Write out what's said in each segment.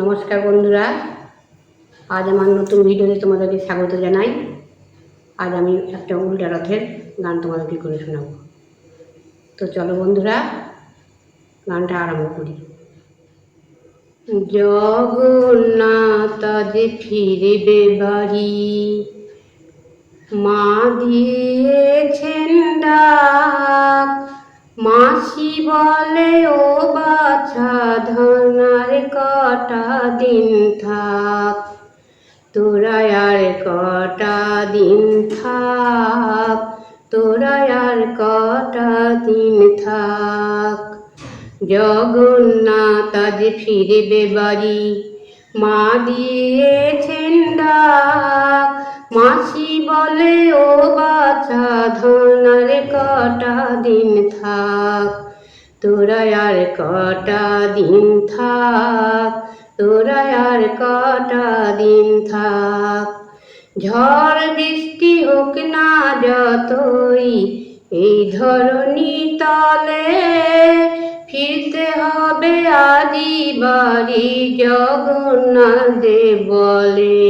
নমস্কার বন্ধুরা। আজ আমার নতুন ভিডিওতে তোমাদেরকে স্বাগত জানাই। আজ আমি একটা উল্টা রথের গান তোমাদেরকে করে শোনাবো। তো চলো বন্ধুরা, গানটা আরম্ভ করি। জগন্নাথ যে ফিরবে বাড়ি, মা দিয়েছেন ডাক মাসি বলে, ও বাছা ধনার কটা দিন থাক। তোরা আর কটা দিন থাক। তোরা আর কটা দিন থাক। জগন্নাথ আজ ফিরবে বাড়ি, মা দিয়েছেন ডাক। মাসি বলে, ও বাছা ধনার কটা দিন থাক, তোরা আর কটা দিন থাক, তোরা আর কটা দিন থাক। ঝড় বৃষ্টি হোক না যতই, এই ধরণী তলে ফিরতে হবে আদি বাড়ি জগন্নাথ দেব বলে।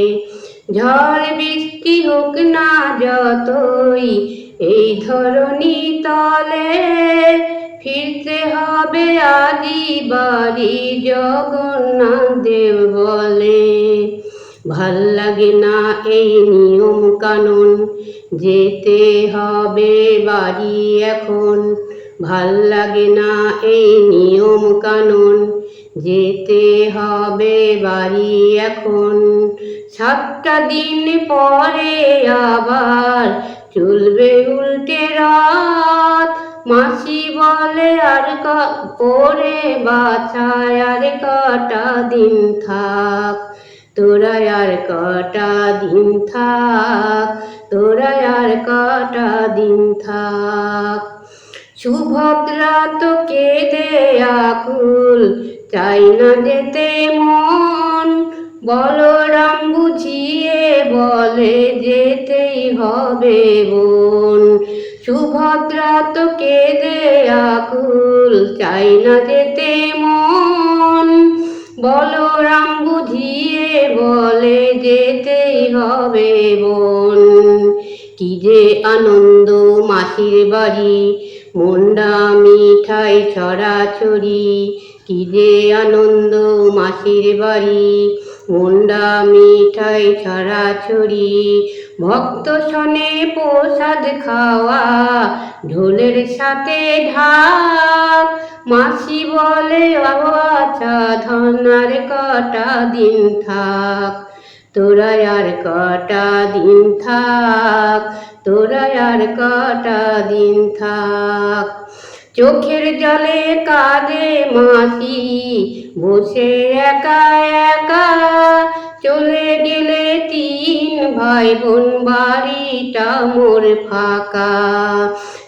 ঝড় বৃষ্টি হোক না যতই, এই ধরণী তলে ফিরতে হবে আদি বাড়ি জগন্নাথ দেব বলে। ভালো লাগে না এই নিয়ম কানুন, যেতে হবে বাড়ি এখন। ভালো লাগে না এই নিয়ম কানুন। যেতে হবে বাড়ি এখন। সাতটা দিন পরে আবার চলবে উল্টে রাত। মাসি বলে, আর পরে বাছায় আর কটা দিন থাক। তোরা আর কটা দিন থাক। তোরা আর কটা দিন থাক। সুভদ্রা তো কেঁদে আকুল চাই না যেতে মন। বলরাম বুঝিয়ে বলে, যেতেই হবে বোন সুভদ্রা তো কেঁদে আকুল চাই না যেতে মন। বলরাম বুঝিয়ে বলে, যেতেই হবে বোন কি যে আনন্দ মাসির বাড়ি মুন্ডা মিঠাই ছড়াছড়ি, কি যে আনন্দ মাসির বাড়ি। মুন্ডা মিঠাই ছড়াছড়ি, ভক্ত শনে প্রসাদ খাওয়া, ঢোলের সাথে ঢাক। মাসি বলে আচ্ছা ধনার কটা দিন থাক। তোরা আর কটা দিন থাক, তোরা আর কটা দিন থাক। চোখের জলে কাঁদে মাসি বসে একা একা চলে গেলে তিন ভাই বোন বাড়িটা মোর ফাঁকা।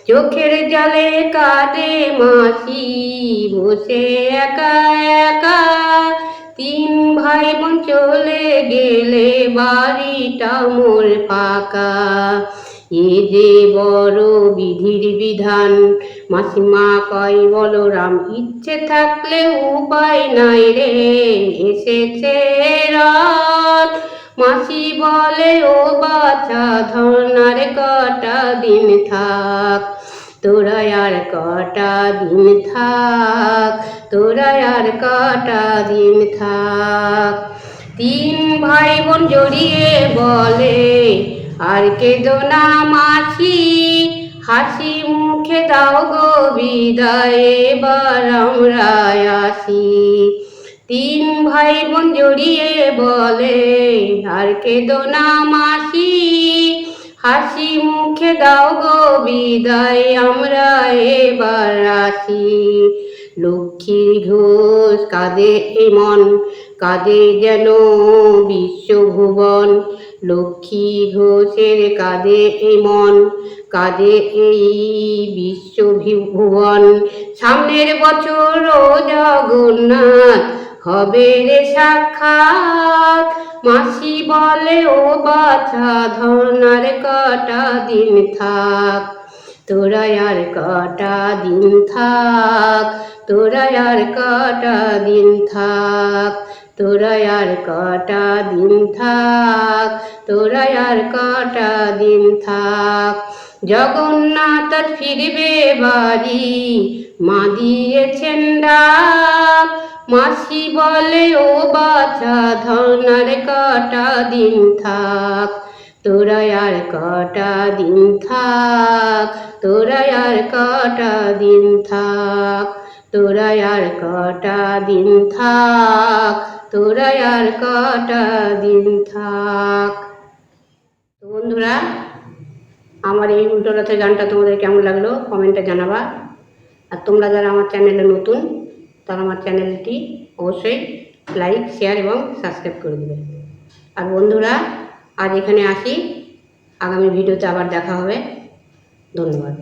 চোখের জলে কাঁদে মাসি বসে একা একা তিন ভাই চলে গেলে বাড়িটা মোর পাকা। এ যে বড় বিধির বিধান, মাসিমা কয়, বলরাম, ইচ্ছে থাকলে উপায় নাই রে, এসেছে রাত। মাসি বলে, ও বাছা ধনার কটা দিন থাক, তোরা আর কটা দিন থাক, তোরা আর কটা দিন থাক। তিন ভাই বোন জড়িয়ে বলে, আর কেঁদো না মাসি হাসি মুখে দাও গো বিদায়, এবার আমরা আসি। তিন ভাই বোন জড়িয়ে বলে, আর কেঁদো না মাসি হাসি মুখে দাও গো বিদায়, আমরা এবার আসি। লক্ষ্মী ঘোষ, কাঁদে এমন কাঁদে যেন বিশ্বভুবন। লক্ষ্মী ঘোষের কাঁদে এমন কাঁদে এই বিশ্বভুবন। সামনের বছর জগন্নাথ, হবে রে সাক্ষাৎ। মাসি বলে, ও বাছা ধনার কটা দিন থাক, তোরা আর কটা দিন থাক, তোরা আর কটা দিন থাক, তোরা আর কটা দিন থাক, তোরা আর কটা দিন থাক, জগন্নাথ ফিরবে বাড়ি, মা দিয়েছেন ডাক মাসি বলে, ও বাছা ধনার কটা দিন থাক তোরা আর কটা দিন থাক তোরা আর কটা দিন থাক তোরা আর কটা দিন থাক তোরা আর কটা দিন থাক। বন্ধুরা, আমার এই উল্টো রথের গানটা তোমাদের কেমন লাগল? কমেন্টে জানাবা। আর তোমরা যারা আমার চ্যানেলে নতুন তারা আমার চ্যানেলটি অবশ্যই লাইক, শেয়ার এবং সাবস্ক্রাইব করে দেবে আর বন্ধুরা, আজ এখানে আসি। আগামী ভিডিওতে আবার দেখা হবে। ধন্যবাদ।